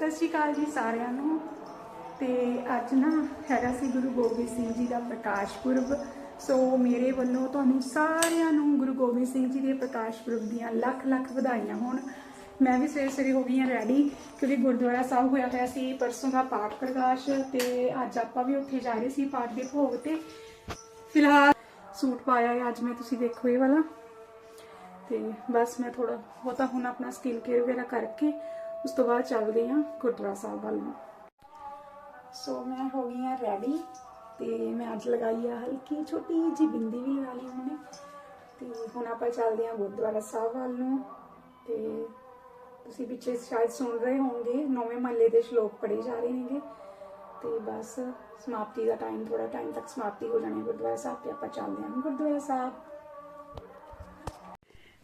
ਸਤਿ ਸ਼੍ਰੀ ਅਕਾਲ ਜੀ ਸਾਰਿਆਂ ਨੂੰ। ਤੇ ਅੱਜ ਨਾ ਹੈਗਾ ਸੀ ਗੁਰੂ ਗੋਬਿੰਦ ਸਿੰਘ ਜੀ ਦਾ ਪ੍ਰਕਾਸ਼ ਪੁਰਬ। ਸੋ ਮੇਰੇ ਵੱਲੋਂ ਤੁਹਾਨੂੰ ਸਾਰਿਆਂ ਨੂੰ ਗੁਰੂ ਗੋਬਿੰਦ ਸਿੰਘ ਜੀ ਦੇ ਪ੍ਰਕਾਸ਼ ਪੁਰਬ ਦੀਆਂ ਲੱਖ ਲੱਖ ਵਧਾਈਆਂ ਹੋਣ। ਮੈਂ ਵੀ ਸਵੇਰੇ ਸਵੇਰੇ ਹੋ ਗਈ ਹਾਂ ਰੈਡੀ ਕਿਉਂਕਿ ਗੁਰਦੁਆਰਾ ਸਾਹਿਬ ਹੋਇਆ ਹੋਇਆ ਸੀ, ਪਰਸੋਂ ਦਾ ਪਾਠ ਪ੍ਰਕਾਸ਼ ਤੇ ਅੱਜ ਆਪਾਂ ਵੀ ਉੱਥੇ ਜਾ ਰਹੇ ਸੀ ਪਾਠ ਦੇ ਭੋਗ ਤੇ। ਫਿਲਹਾਲ ਸੂਟ ਪਾਇਆ ਹੈ, ਅੱਜ ਮੈਂ ਤੁਸੀਂ ਦੇਖੋ ਇਹ ਵਾਲਾ। ਤੇ ਬਸ ਮੈਂ ਥੋੜਾ ਬਹੁਤਾ ਹੁਣ ਆਪਣਾ ਸਕਿਨ ਕੇਅਰ ਵਗੈਰਾ ਕਰਕੇ ਉਸ ਤੋਂ ਬਾਅਦ ਚੱਲਦੇ ਹਾਂ ਗੁਰਦੁਆਰਾ ਸਾਹਿਬ ਵੱਲ ਨੂੰ। ਸੋ ਮੈਂ ਹੋ ਗਈ ਹਾਂ ਰੈਡੀ ਤੇ ਮੈਂ ਅੱਜ ਲਗਾਈ ਆ ਹਲਕੀ ਛੋਟੀ ਜੀ ਬਿੰਦੀ ਵੀ ਲਗਾ ਲਈ ਉਹਨੇ। ਤੇ ਹੁਣ ਆਪਾਂ ਚੱਲਦੇ ਹਾਂ ਗੁਰਦੁਆਰਾ ਸਾਹਿਬ ਵੱਲ ਨੂੰ ਤੇ ਤੁਸੀਂ ਪਿੱਛੇ ਸ਼ਾਇਦ ਸੁਣ ਰਹੇ ਹੋਵੋਗੇ, ਨੌਵੇਂ ਮਹੱਲੇ ਦੇ ਸ਼ਲੋਕ ਪੜ੍ਹੇ ਜਾ ਰਹੇ ਨੇਗੇ। ਤੇ ਬਸ ਸਮਾਪਤੀ ਦਾ ਟਾਈਮ ਥੋੜਾ ਟਾਈਮ ਤੱਕ ਸਮਾਪਤੀ ਹੋ ਜਾਣੀ ਗੁਰਦੁਆਰਾ ਸਾਹਿਬ ਤੇ ਆਪਾਂ ਚੱਲਦੇ ਹਾਂ ਗੁਰਦੁਆਰਾ ਸਾਹਿਬ।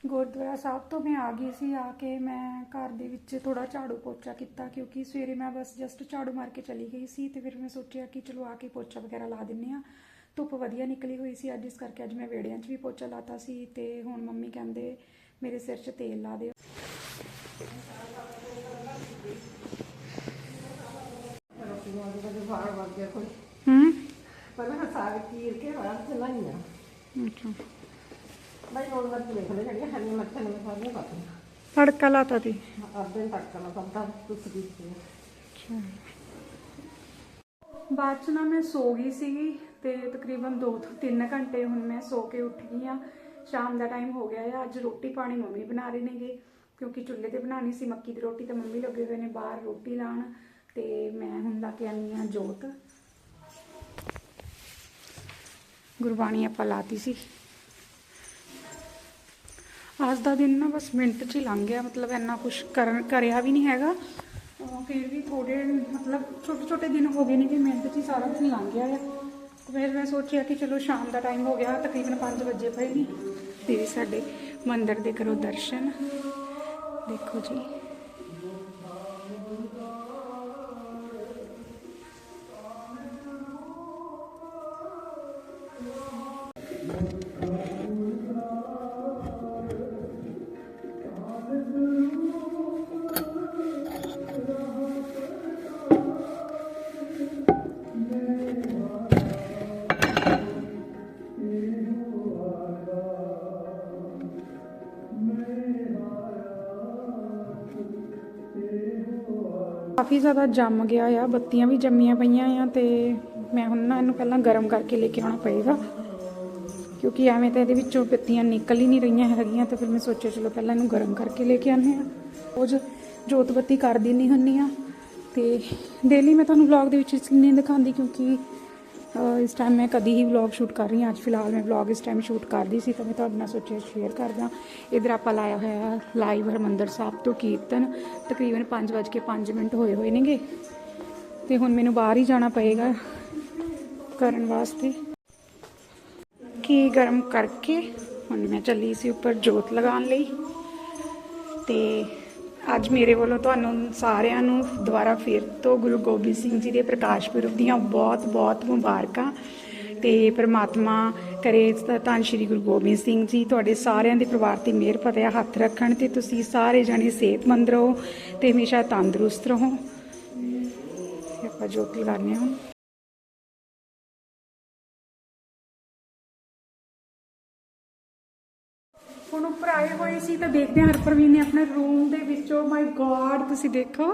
ਗੁਰਦੁਆਰਾ ਸਾਹਿਬ ਤੋਂ ਮੈਂ ਆ ਗਈ ਸੀ ਆ ਕੇ ਮੈਂ ਘਰ ਦੇ ਵਿੱਚ ਥੋੜਾ ਝਾੜੂ ਪੋਚਾ ਕੀਤਾ ਕਿਉਂਕਿ ਸਵੇਰੇ ਮੈਂ ਬਸ ਜਸਟ ਝਾੜੂ ਮਾਰ ਕੇ ਚਲੀ ਗਈ ਸੀ ਤੇ ਫਿਰ ਮੈਂ ਸੋਚਿਆ ਕਿ ਚਲੋ ਆ ਕੇ ਪੋਚਾ ਵਗੈਰਾ ਲਾ ਦਿੰਨੇ ਆ ਧੁੱਪ ਵਧੀਆ ਨਿਕਲੀ ਹੋਈ ਸੀ ਅੱਜ ਇਸ ਕਰਕੇ ਅੱਜ ਮੈਂ ਵੇੜਿਆਂ 'ਚ ਵੀ ਪੋਚਾ ਲਾਤਾ ਸੀ ਤੇ ਹੁਣ ਮੰਮੀ ਕਹਿੰਦੇ ਮੇਰੇ ਸਿਰ 'ਚ ਤੇਲ ਲਾ ਦਿਓ। ਦੇ ਹੂੰ? ਪਹਿਲਾਂ ਸਾਰੇ ਚੀਰ ਕੇ ਬਾਹਰ ਚਲਾਈਆਂ ਅੱਛਾ। ਬਈ ਨੋਨ ਵਰਤ ਦੇਖ ਲੈ ਜਿਹੜੀਆਂ ਹਰੀਆਂ ਮੱਛਾਂ ਨੇ ਸਾਰੀਆਂ ਪਾਤੀਆਂ ਤੜਕਾ ਲਾਤਾ ਤੀ। ਅੱਧੇ ਤੱਕ ਨਾ ਸਭ ਦਾ ਤੁਸ ਕੀਤੀ ਬਾਅਦ ਚ ਨਾ ਮੈਂ ਸੋ ਗਈ ਸੀਗੀ ਤੇ ਤਕਰੀਬਨ 2 ਤੋਂ 3 ਘੰਟੇ ਹੁਣ ਮੈਂ ਸੋ ਕੇ ਉੱਠ ਗਈ ਆ। ਸ਼ਾਮ ਦਾ ਟਾਈਮ ਹੋ ਗਿਆ ਆ ਅੱਜ ਰੋਟੀ ਪਾਣੀ ਮੰਮੀ ਬਣਾ ਰਹੇ ਨੇਗੇ ਕਿਉਂਕਿ ਚੁੱਲ੍ਹੇ ਤੇ ਬਣਾਉਣੀ ਸੀ ਮੱਕੀ ਦੀ ਰੋਟੀ ਤਾਂ ਮੰਮੀ ਲੱਗੇ ਹੋਏ ਨੇ ਬਾਹਰ ਰੋਟੀ ਲਾਉਣ ਤੇ ਮੈਂ ਹੁਣ ਲਾ ਕੇ ਆਨੀ ਆ ਜੋਤ। ਗੁਰਬਾਣੀ ਆਪਾਂ ਲਾਤੀ ਸੀ। ਅੱਜ ਦਾ ਦਿਨ ਨਾ ਬਸ ਮਿੰਟ 'ਚ ਹੀ ਲੰਘ ਗਿਆ, ਮਤਲਬ ਇੰਨਾ ਕੁਝ ਕਰਨ, ਕਰਿਆ ਵੀ ਨਹੀਂ ਹੈਗਾ। ਫਿਰ ਵੀ ਥੋੜੇ ਮਤਲਬ ਛੋਟੇ ਛੋਟੇ ਦਿਨ ਹੋ ਗਏ ਨੇ ਕਿ ਮਿੰਟ 'ਚ ਹੀ ਸਾਰਾ ਦਿਨ ਲੰਘ ਗਿਆ ਆ। ਫਿਰ ਮੈਂ ਸੋਚਿਆ ਕਿ ਚਲੋ ਸ਼ਾਮ ਦਾ ਟਾਈਮ ਹੋ ਗਿਆ, ਤਕਰੀਬਨ 5 ਵਜੇ ਪਏ ਨੇ ਤੇ ਸਾਡੇ ਮੰਦਿਰ ਦੇ ਕਰੋ ਦਰਸ਼ਨ। ਦੇਖੋ ਜੀ। ਕਾਫੀ ਜ਼ਿਆਦਾ ਜੰਮ ਗਿਆ ਆ, ਬੱਤੀਆਂ ਵੀ ਜੰਮੀਆਂ ਪਈਆਂ ਆ ਤੇ ਮੈਂ ਹੁਣ ਨਾ ਇਹਨੂੰ ਪਹਿਲਾਂ ਗਰਮ ਕਰਕੇ ਲੈ ਕੇ ਆਉਣਾ ਪਏਗਾ। ਕਿਉਂਕਿ ਐਵੇਂ ਤਾਂ ਇਹਦੇ ਵਿੱਚੋਂ ਬੱਤੀਆਂ ਨਿਕਲ ਹੀ ਨਹੀਂ ਰਹੀਆਂ ਹੈਗੀਆਂ ਤੇ ਫਿਰ ਮੈਂ ਸੋਚਿਆ ਚਲੋ ਪਹਿਲਾਂ ਇਹਨੂੰ ਗਰਮ ਕਰਕੇ ਲੈ ਕੇ ਆਉਂਦੇ ਆ। ਉਹ ਜੋਤ ਬੱਤੀ ਕਰ ਦਿੰਦੀ ਹੁੰਨੀ ਆ ਤੇ ਡੇਲੀ ਮੈਂ ਤੁਹਾਨੂੰ ਵਲੌਗ ਦੇ ਵਿੱਚ ਇਸ ਲਈ ਨਹੀਂ ਦਿਖਾਉਂਦੀ ਕਿਉਂਕਿ ਇਸ ਟਾਈਮ ਮੈਂ ਕਦੀ ਹੀ ਵਲੌਗ ਸ਼ੂਟ ਕਰ ਰਹੀ ਹਾਂ। ਅੱਜ ਫਿਲਹਾਲ ਮੈਂ ਵਲੌਗ ਇਸ ਟਾਈਮ ਸ਼ੂਟ ਕਰਦੀ ਸੀ ਤਾਂ ਮੈਂ ਤੁਹਾਡੇ ਨਾਲ ਸੋਚਿਆ ਸ਼ੇਅਰ ਕਰਦਾ। ਇਧਰ ਆਪਾਂ ਲਾਇਆ ਹੋਇਆ ਲਾਈਵ ਹਰਮੰਦਰ ਸਾਹਿਬ ਤੋਂ ਕੀਰਤਨ। ਤਕਰੀਬਨ 5:05 ਮਿੰਟ ਹੋਏ ਹੋਏ ਨੇਗੇ। ਤੇ ਹੁਣ ਮੈਨੂੰ ਬਾਹਰ ਹੀ ਜਾਣਾ ਪਏਗਾ ਕਰਨ ਵਾਸਤੇ। ਕੀ ਗਰਮ ਕਰਕੇ ਹੁਣ ਮੈਂ ਚੱਲੀ ਸੀ ਉੱਪਰ ਜੋਤ ਲਗਾਉਣ ਲਈ। ਤੇ ਅੱਜ ਮੇਰੇ ਵੱਲੋਂ ਤੁਹਾਨੂੰ ਸਾਰਿਆਂ ਨੂੰ ਦੁਬਾਰਾ ਫਿਰ ਤੋਂ ਗੁਰੂ ਗੋਬਿੰਦ ਸਿੰਘ ਜੀ ਦੇ ਪ੍ਰਕਾਸ਼ ਪੁਰਬ ਦੀਆਂ ਬਹੁਤ-ਬਹੁਤ ਮੁਬਾਰਕਾਂ ਤੇ ਪ੍ਰਮਾਤਮਾ ਕਰੇ ਧ- ਧੰਨ ਸ਼੍ਰੀ ਗੁਰੂ ਗੋਬਿੰਦ ਸਿੰਘ ਜੀ ਤੁਹਾਡੇ ਸਾਰਿਆਂ ਦੇ ਪਰਿਵਾਰ ਤੇ ਮਿਹਰ ਫਤਿਹ ਹੱਥ ਰੱਖਣ ਤੇ ਤੁਸੀਂ ਸਾਰੇ ਜਣੇ ਸਿਹਤਮੰਦ ਰਹੋ ਤੇ ਹਮੇਸ਼ਾ ਤੰਦਰੁਸਤ ਰਹੋ। ਤੇ ਆਪਾਂ ਜੋਤ ਲਗਾਉਂਦੇ ਹਾਂ ਹੁਣ ਉੱਪਰ ਆਏ ਹੋਏ ਸੀ ਤਾਂ ਦੇਖਦੇ ਹਾਂ, ਹਰਪ੍ਰਵੀਨ ਨੇ ਆਪਣੇ ਰੂਮ ਦੇ ਵਿੱਚੋਂ ਮਾਈ ਗॉड ਤੁਸੀਂ ਦੇਖੋ।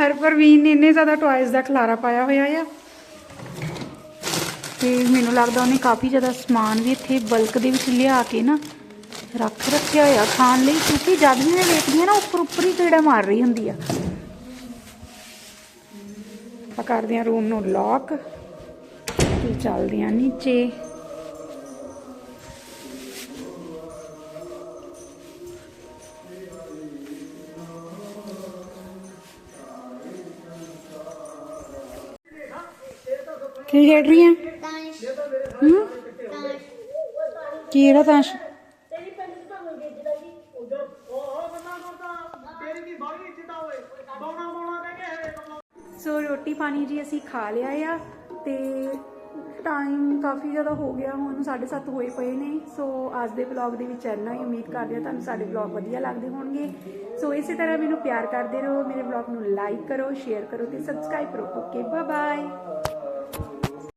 ਹਰਪ੍ਰਵੀਨ ਨੇ ਇੰਨੇ ਜ਼ਿਆਦਾ ਟੌਇਜ਼ ਦਾ ਖਲਾਰਾ ਪਾਇਆ ਹੋਇਆ ਆ। ਤੇ ਮੈਨੂੰ ਲੱਗਦਾ ਉਹਨੇ ਕਾਫੀ ਜ਼ਿਆਦਾ ਸਮਾਨ ਵੀ ਇੱਥੇ ਬਲਕ ਦੇ ਵਿੱਚ ਲਿਆ ਕੇ ਨਾ ਰੱਖ ਰੱਖਿਆ ਹੋਇਆ ਖਾਣ ਲਈ। ਕਿਉਂਕਿ ਜਦ ਵੀ ਮੈਂ ਵੇਖਦੀ ਹਾਂ ਨਾ ਉੱਪਰ ਉੱਪਰ ਹੀ ਕੀੜਾ ਮਾਰ ਰਹੀ ਹੁੰਦੀ ਆ। ਆਪਾਂ ਕਰਦੇ ਹਾਂ ਰੂਮ ਨੂੰ ਲੌਕ ਤੇ ਚੱਲਦੇ ਹਾਂ ਨੀਚੇ। ਕੀ ਖੇਡ ਰਹੀ ਹੈ? ਤਾਸ਼ ਹੂੰ? ਕੀ ਇਹਦਾ ਤਾਸ਼? ਸੋ ਰੋਟੀ ਪਾਣੀ ਜੀ ਅਸੀਂ ਖਾ ਲਿਆ ਆ ਤੇ ਟਾਈਮ ਕਾਫੀ ਜ਼ਿਆਦਾ ਹੋ ਗਿਆ, ਹੁਣ 7:30 ਹੋਏ ਪਏ ਨੇ। ਸੋ ਅੱਜ ਦੇ ਵਲੌਗ ਦੇ ਵਿੱਚ ਇੰਨਾ ਹੀ ਉਮੀਦ ਕਰਦੇ ਹਾਂ ਤੁਹਾਨੂੰ ਸਾਡੇ ਵਲੌਗ ਵਧੀਆ ਲੱਗਦੇ ਹੋਣਗੇ। ਸੋ ਇਸੇ ਤਰ੍ਹਾਂ ਮੈਨੂੰ ਪਿਆਰ ਕਰਦੇ ਰਹੋ, ਮੇਰੇ ਵਲੌਗ ਨੂੰ ਲਾਈਕ ਕਰੋ ਸ਼ੇਅਰ ਕਰੋ ਤੇ ਸਬਸਕ੍ਰਾਈਬ ਕਰੋ। Okay bye bye